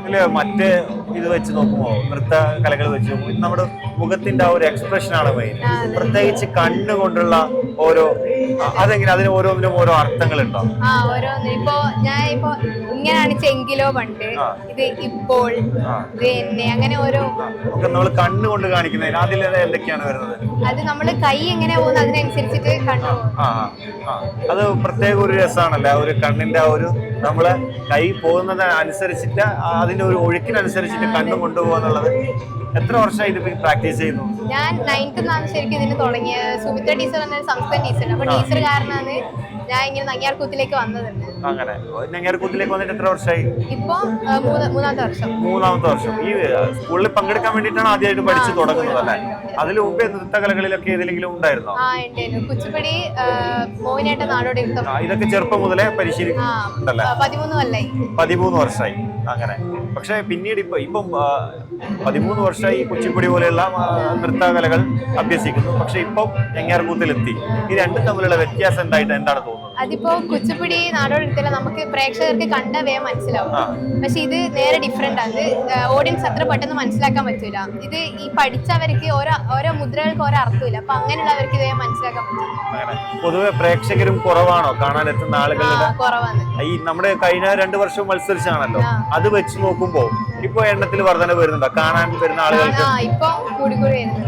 ഇതിൽ മറ്റ് ഇത് വെച്ച് നോക്കുമ്പോൾ നൃത്ത കലകൾ വെച്ച് നോക്കുമ്പോൾ നമ്മുടെ മുഖത്തിന്റെ ആ ഒരു എക്സ്പ്രഷൻ ആണ് മെയിൻ പ്രത്യേകിച്ച് കണ്ണുകൊണ്ടുള്ള ഓരോ അതെങ്ങനെ അതിന് ഓരോന്നിനും ഓരോ അർത്ഥങ്ങളുണ്ടോ? ആ ഓരോന്ന് ഇപ്പോ ഞാൻ ഇപ്പോ ഇങ്ങനെയാണ് ചെങ്കിലോ പണ്ട് ഇത് ഇപ്പോൾ. ഇത് എന്നെ അങ്ങനെ ഓരോ. ഒക്കെ നമ്മൾ കണ്ണുകൊണ്ട് കാണിക്കുന്നതിന് അതിൽ എന്തൊക്കെയാണ് വരുന്നത്? അത് നമ്മൾ കൈ എങ്ങനെ പോകുന്നു അതിനനുസരിച്ചിട്ട് കണ്ടു ആ അത് പ്രത്യേക ഒരു രസമാണല്ലേ. ഒരു കണ്ണിന്റെ ആ ഒരു നമ്മൾ കൈ പോകുന്നത് അനുസരിച്ചിട്ട് അതിന്റെ ഒരു ഒഴുക്കിനനുസരിച്ചിട്ട് കണ്ണു കൊണ്ടുപോകുന്നുള്ളത്. എത്ര വർഷമായി ഇത് പ്രാക്ടീസ് ചെയ്യുന്നു. ഞാൻ നയൻത്ത് നിന്നാണ് ശരിക്കും ഇതിന് തുടങ്ങിയ സുമിത്ര ടീച്ചർ എന്നൊരു സംസ്ഥാന ടീച്ചർ അപ്പൊ ടീച്ചർ കാരണമാണ് ഞാൻ ഇങ്ങനെ നങ്ങിയാർകൂത്തിലേക്ക് വന്നതുണ്ട്. അങ്ങനെ. നെങ്ങേർക്കുത്തിലേക്ക് വന്നിട്ട് എത്ര വർഷമായി? ഇപ്പൊ മൂന്നാമത്തെ വർഷം. മൂന്നാമത്തെ വർഷം. ഈ സ്കൂളിൽ പങ്കെടുക്കാൻ വേണ്ടിയിട്ടാണ് ആദ്യമായിട്ട് പഠിച്ചു തുടങ്ങുന്നത് അല്ലേ? അതിൽ മുമ്പേ നൃത്തകലകളിലൊക്കെ ഏതെങ്കിലും ഉണ്ടായിരുന്നോ? ആ ഉണ്ടായിരുന്നു കുച്ചിപ്പടി മോഹിനിയാട്ട നാടോടി നൃത്തം ഇതൊക്കെ ചെറുപ്പം മുതലേ പരിശീലിക്കുന്നുണ്ടല്ലേ പതിമൂന്ന് കൊല്ലായി. പതിമൂന്ന് വർഷമായി. അങ്ങനെ. പക്ഷെ പിന്നീട് ഇപ്പൊ ഇപ്പം പതിമൂന്ന് വർഷമായി കുച്ചിപ്പുടി പോലെയുള്ള നൃത്തകലകൾ അഭ്യസിക്കുന്നു. പക്ഷെ ഇപ്പം എങ്ങാർകൂത്തിലെത്തി ഈ രണ്ടും തമ്മിലുള്ള വ്യത്യാസം എന്തായിട്ട്? എന്താണ് തോന്നുന്നത്? അതിപ്പോ കുച്ചിപ്പുടി നാടോടി നൃത്തം നമുക്ക് പ്രേക്ഷകർക്ക് കണ്ട വേഗം മനസ്സിലാവും. പക്ഷെ ഇത് നേരെ ഡിഫറെന്റ് ആണ്. ഓഡിയൻസ് അത്ര പെട്ടെന്ന് മനസ്സിലാക്കാൻ പറ്റൂല. ഇത് ഈ പഠിച്ചവർക്ക് ഓരോ ഓരോ മുദ്രകൾക്ക് ഓരോ അർത്ഥമില്ല. അപ്പൊ അങ്ങനെയുള്ളവർക്ക് ഇതേ വേഗം മനസ്സിലാക്കാൻ പറ്റും. പൊതുവെ പ്രേക്ഷകരും കുറവാണോ? കാണാൻ എത്തുന്ന ആളുകളുടെ കുറവാണ്. ഈ നമ്മുടെ കഴിഞ്ഞ രണ്ടു വർഷം മത്സരിച്ചാണല്ലോ അത് വെച്ച് നോക്കുമ്പോ ഇപ്പൊ എണ്ണത്തിൽ വർധന വരുന്നുണ്ടോ? കാണാൻ വരുന്ന ആളുകൾക്ക്?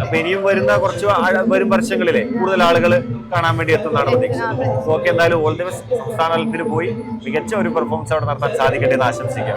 അപ്പൊ ഇനിയും വരുന്ന കുറച്ച് വരും വർഷങ്ങളിലെ കൂടുതൽ ആളുകൾ കാണാൻ വേണ്ടി എത്തുന്നതാണ് പ്രതീക്ഷിച്ചത് ഓക്കെ എന്തായാലും ഓൾ ദി ബെസ്റ്റ്. സംസ്ഥാന തലത്തിൽ പോയി മികച്ച ഒരു പെർഫോമൻസ് അവിടെ നടത്താൻ സാധിക്കട്ടെ എന്ന് ആശംസിക്കാം.